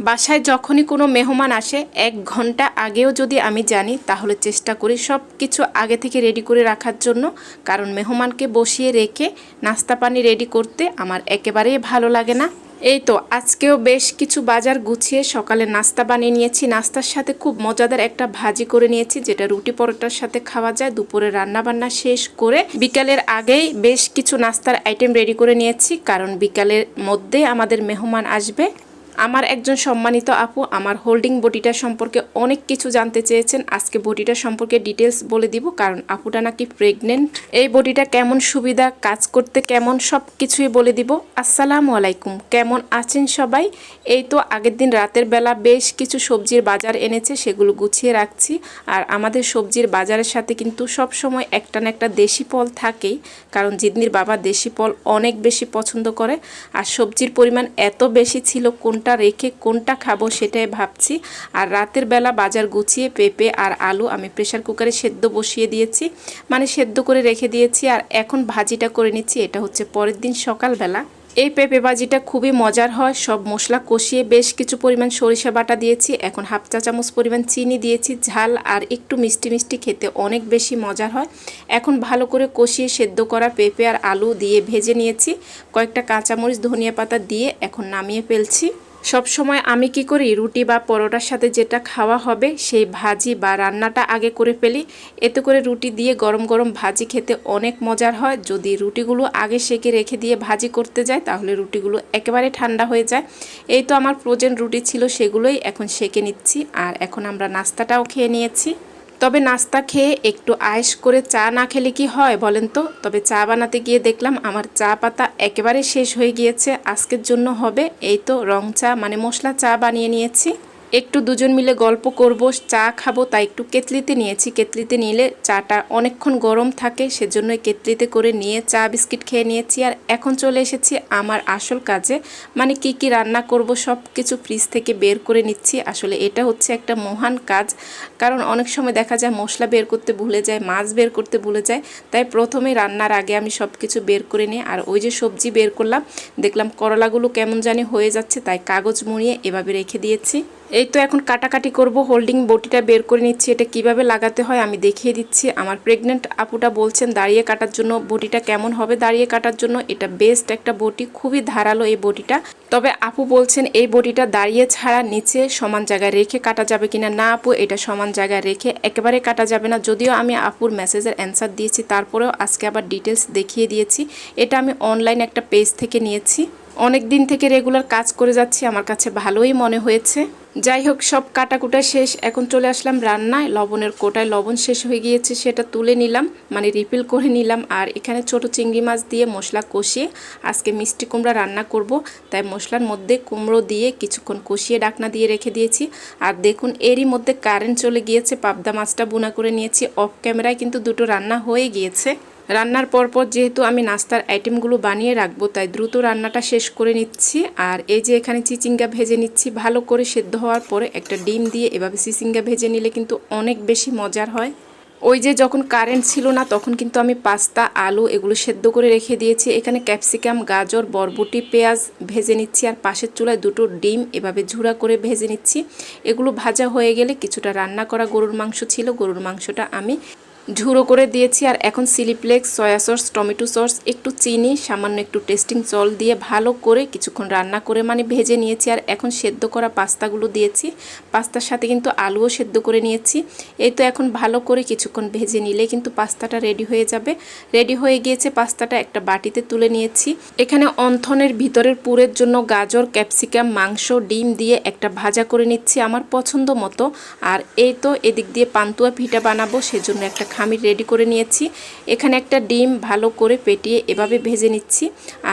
বাসায় যখনই কোনো মেহমান আসে, এক ঘণ্টা আগেও যদি আমি জানি, তাহলে চেষ্টা করি সব কিছু আগে থেকে রেডি করে রাখার জন্য। কারণ মেহমানকে বসিয়ে রেখে নাস্তা পানি রেডি করতে আমার একেবারেই ভালো লাগে না। এই তো, আজকেও বেশ কিছু বাজার গুছিয়ে সকালে নাস্তা বানিয়ে নিয়েছি। নাস্তার সাথে খুব মজাদার একটা ভাজি করে নিয়েছি, যেটা রুটি পরোটার সাথে খাওয়া যায়। দুপুরে রান্না বান্না শেষ করে বিকালের আগেই বেশ কিছু নাস্তার আইটেম রেডি করে নিয়েছি। কারণ বিকালের মধ্যে আমাদের মেহমান আসবে। আমার একজন সম্মানিত আপু আমার হোল্ডিং বডিটা সম্পর্কে অনেক কিছু জানতে চেয়েছেন। আজকে বডিটা সম্পর্কে ডিটেলস বলে দিব, কারণ আপুটা নাকি প্রেগনেন্ট এই বডিটা কেমন সুবিধা, কাজ করতে কেমন সব কিছুই বলে দিব। আসসালামু আলাইকুম, কেমন আছেন সবাই? এই তো আগের দিন রাতের বেলা বেশ কিছু সবজির বাজার এনেছে, সেগুলো গুছিয়ে রাখছি। আর আমাদের সবজির বাজারের সাথে কিন্তু সব সময় একটা না একটা দেশি ফল থাকেই, কারণ জিদনির বাবা দেশি ফল অনেক বেশি পছন্দ করে। আর সবজির পরিমাণ এত বেশি ছিল কোনটা রেখে কোনটা খাব সেটাই ভাবছি। আর রাতের বেলা বাজার গুছিয়ে পেঁপে আর আলু আমি প্রেশার কুকারে সেদ্ধ বসিয়ে দিয়েছি। মানে সেদ্ধ করে রেখে দিয়েছি আর এখন ভাজিটা করে নিচ্ছি, এটা হচ্ছে পরের দিন সকালবেলা। এই পেঁপে ভাজিটা খুবই মজার হয়, সব মশলা কষিয়ে বেশ কিছু পরিমাণ সরিষা বাটা দিয়েছি, এখন হাফ চা চামচ পরিমাণ চিনি দিয়েছি, ঝাল আর একটু মিষ্টি মিষ্টি খেতে অনেক বেশি মজার হয়। এখন ভালো করে কষিয়ে সেদ্ধ করা পেঁপে আর আলু দিয়ে ভেজে নিয়েছি, কয়েকটা কাঁচামরিচ, ধনিয়া পাতা দিয়ে এখন নামিয়ে ফেলছি। সব সময় আমি কি করি? রুটি বা পরোটার সাথে যেটা খাওয়া হবে, সেই ভাজি বা রান্নাটা আগে করে ফেলি। এতে করে রুটি দিয়ে গরম গরম ভাজি খেতে অনেক মজার হয়। যদি রুটিগুলো আগে সেকে রেখে দিয়ে ভাজি করতে যায় তাহলে রুটিগুলো একেবারে ঠান্ডা হয়ে যায়। এই তো আমার প্রোজেন রুটি ছিল সেগুলোই এখন সেকে নিচ্ছি। আর এখন আমরা নাস্তাটাও খেয়ে নিয়েছি। তবে নাস্তা খেয়ে একটু আয়েস করে চা না খেলে কি হয় বলেন তো? তবে চা বানাতে গিয়ে দেখলাম আমার চা পাতা একেবারে শেষ হয়ে গিয়েছে, আজকের জন্য হবে। এই তো রং চা মানে মশলা চা বানিয়ে নিয়েছি। একটু দুজন মিলে গল্প করব, চা খাব, তাই একটু কেতলিতে নিয়েছি। কেতলিতে নিলে চাটা অনেকক্ষণ গরম থাকে সেজন্য কেতলিতে করে নিয়ে চা, বিস্কিট খেয়ে নিয়েছি। আর এখন চলে এসেছি আমার আসল কাজে। মানে কি কি রান্না করব সব কিছু ফ্রিজ থেকে বের করে নিচ্ছি। আসলে এটা হচ্ছে একটা মহান কাজ। কারণ অনেক সময় দেখা যায় মশলা বের করতে ভুলে যায়, মাছ বের করতে ভুলে যায়। তাই প্রথমে রান্নার আগে আমি সব কিছু বের করে নিই। আর ওই যে সবজি বের করলাম, দেখলাম করলাগুলো কেমন জানি হয়ে যাচ্ছে, তাই কাগজ মুড়িয়ে এভাবে রেখে দিয়েছি। এই তো এখন কাটাকাটি করব হোল্ডিং বটিটা বের করে নিচ্ছি, এটা কীভাবে লাগাতে হয় আমি দেখিয়ে দিচ্ছি। আমার প্রেগনেন্ট আপুটা বলছেন, দাঁড়িয়ে কাটার জন্য বটিটা কেমন হবে? দাঁড়িয়ে কাটার জন্য এটা বেস্ট একটা বটি, খুবই ধারালো এই বটিটা। তবে আপু বলছেন, এই বটিটা দাঁড়িয়ে ছাড়া নিচে সমান জায়গায় রেখে কাটা যাবে কিনা? না আপু, এটা সমান জায়গায় রেখে একেবারে কাটা যাবে না। যদিও আমি আপুর মেসেজের অ্যান্সার দিয়েছি, তারপরেও আজকে আবার ডিটেলস দেখিয়ে দিয়েছি। এটা আমি অনলাইন একটা পেজ থেকে নিয়েছি। অনেক দিন থেকে রেগুলার কাজ করে যাচ্ছি, আমার কাছে ভালোই মনে হয়েছে। যাই হোক, সব কাটাকুটা শেষ। এখন চলে আসলাম রান্নায়। লবণের কোটায় লবণ শেষ হয়ে গিয়েছে, সেটা তুলে নিলাম মানে রিফিল করে নিলাম। আর এখানে ছোট চিংড়ি মাছ দিয়ে মশলা কষিয়ে আজকে মিষ্টি কুমড়া রান্না করব। তাই মশলার মধ্যে কুমড়ো দিয়ে কিছুক্ষণ কষিয়ে ডাকনা দিয়ে রেখে দিয়েছি। আর দেখুন, এরই মধ্যে কারেন্ট চলে গিয়েছে। পাবদা মাছটা বুনা করে নিয়েছি। অফ ক্যামেরায় কিন্তু দুটো রান্না হয়ে গিয়েছে। রান্নার পরপর যেহেতু আমি নাস্তার আইটেমগুলো বানিয়ে রাখব, তাই দ্রুত রান্নাটা শেষ করে নিচ্ছি। আর এই যে এখানে চিচিঙ্গা ভেজে নিচ্ছি, ভালো করে সেদ্ধ হওয়ার পরে একটা ডিম দিয়ে এভাবে চিচিঙ্গা ভেজে নিলে কিন্তু অনেক বেশি মজার হয়। ওই যে যখন কারেন্ট ছিল না, তখন কিন্তু আমি পাস্তা, আলু এগুলো সেদ্ধ করে রেখে দিয়েছি। এখানে ক্যাপসিকাম, গাজর, বরবটি, পেঁয়াজ ভেজে নিচ্ছি আর পাশের চুলায় দুটো ডিম এভাবে ঝুড়া করে ভেজে নিচ্ছি। এগুলো ভাজা হয়ে গেলে কিছুটা রান্না করা গরুর মাংস ছিল, গরুর মাংসটা আমি ঝুড়ো করে দিয়েছি আর এখন chilli flakes, soya sauce, tomato sauce, একটু চিনি, সামান্য একটু টেস্টিং জল দিয়ে ভালো করে কিছুক্ষণ রান্না করে মানে ভেজে নিয়েছি আর এখন সেদ্ধ করা পাস্তাগুলো দিয়েছি। পাস্তার সাথে কিন্তু আলুও সেদ্ধ করে নিয়েছি। এই তো এখন ভালো করে কিছুক্ষণ ভেজে নিলে কিন্তু পাস্তাটা রেডি হয়ে যাবে। রেডি হয়ে গিয়েছে পাস্তাটা একটা বাটিতে তুলে নিয়েছি। এখানে অন্থনের ভিতরের পুরের জন্য গাজর, ক্যাপসিকাম, মাংস, ডিম দিয়ে একটা ভাজা করে নিচ্ছি আমার পছন্দ মতো। আর এই তো এদিক দিয়ে পান্তুয়া পিঠা বানাবো, সেজন্য একটা খামির রেডি করে নিয়েছি। এখানে একটা ডিম ভালো করে পেটিয়ে এভাবে ভেজে নিচ্ছি।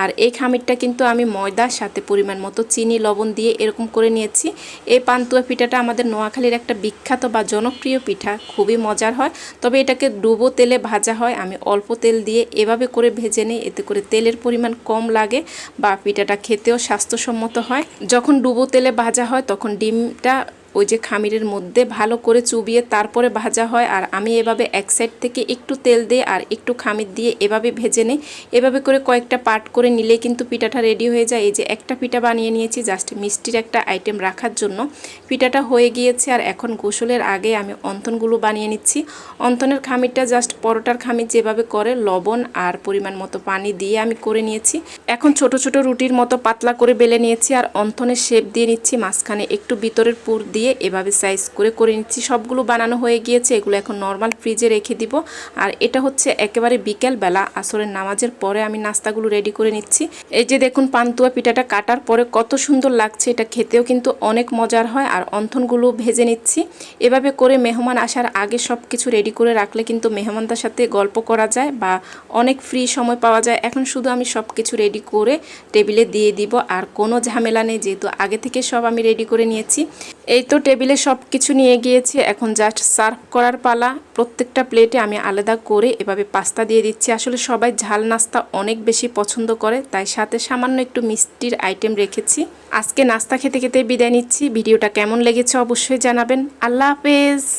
আর এই খামিরটা কিন্তু আমি ময়দার সাথে পরিমাণ মতো চিনি, লবণ দিয়ে এরকম করে নিয়েছি। এই পান্তুয়া পিঠাটা আমাদের নোয়াখালীর একটা বিখ্যাত বা জনপ্রিয় পিঠা, খুবই মজার হয়। তবে এটাকে ডুবো তেলে ভাজা হয়। আমি অল্প তেল দিয়ে এভাবে করে ভেজে নিই। এতে করে তেলের পরিমাণ কম লাগে বা পিঠাটা খেতেও স্বাস্থ্যসম্মত হয়। যখন ডুবো তেলে ভাজা হয়, তখন ডিমটা ওই যে খামিরের মধ্যে ভালো করে চুবিয়ে তারপরে ভাজা হয় আর আমি এভাবে এক সাইড থেকে একটু তেল দিয়ে আর একটু খামির দিয়ে এভাবে ভেজে নিই। এভাবে করে কয়েকটা পার্ট করে নিলে কিন্তু পিঠাটা রেডি হয়ে যায়। এই যে একটা পিঠা বানিয়ে নিয়েছি জাস্ট মিষ্টির একটা আইটেম রাখার জন্য। পিঠাটা হয়ে গিয়েছে আর এখন গোসলের আগে আমি অন্তনগুলো বানিয়ে নিচ্ছি। অন্তনের খামিরটা জাস্ট পরোটার খামির যেভাবে করে লবণ আর পরিমাণ মতো পানি দিয়ে আমি করে নিয়েছি। এখন ছোট ছোট রুটির মতো পাতলা করে বেলে নিয়েছি আর অন্তনের শেপ দিয়ে নিচ্ছি। মাঝখানে একটু ভিতরের পুর দিয়ে এভাবে সাইজ করে করে নিচ্ছি। সবগুলো বানানো হয়ে গিয়েছে, এগুলো এখন নর্মাল ফ্রিজে রেখে দিব। আর এটা হচ্ছে একেবারে বিকেল বেলা, আসরের নামাজের পরে আমি নাস্তাগুলো রেডি করে নিচ্ছি। এই যে দেখুন, পান্তুয়া পিঠাটা কাটার পরে কত সুন্দর লাগছে, এটা খেতেও কিন্তু অনেক মজার হয়। আর অন্থনগুলো ভেজে নিচ্ছি। এভাবে করে মেহমান আসার আগে সব কিছু রেডি করে রাখলে কিন্তু মেহমানদের সাথে গল্প করা যায় বা অনেক ফ্রি সময় পাওয়া যায়। এখন শুধু আমি সব কিছু রেডি করে টেবিলে দিয়ে দিব। আর কোনো ঝামেলা নেই, যেহেতু আগে থেকে সব আমি রেডি করে নিয়েছি। এই তো টেবিলে সব কিছু নিয়ে গিয়েছি, এখন জাস্ট সার্ভ করার পালা। প্রত্যেকটা প্লেটে আমি আলাদা করে এভাবে পাস্তা দিয়ে দিচ্ছি। আসলে সবাই ঝাল নাস্তা অনেক বেশি পছন্দ করে, তাই সাথে সামান্য একটু মিষ্টির আইটেম রেখেছি। আজকে নাস্তা খেতে খেতে বিদায় নিচ্ছি। ভিডিওটা কেমন লেগেছে অবশ্যই জানাবেন। আল্লাহ হাফেজ!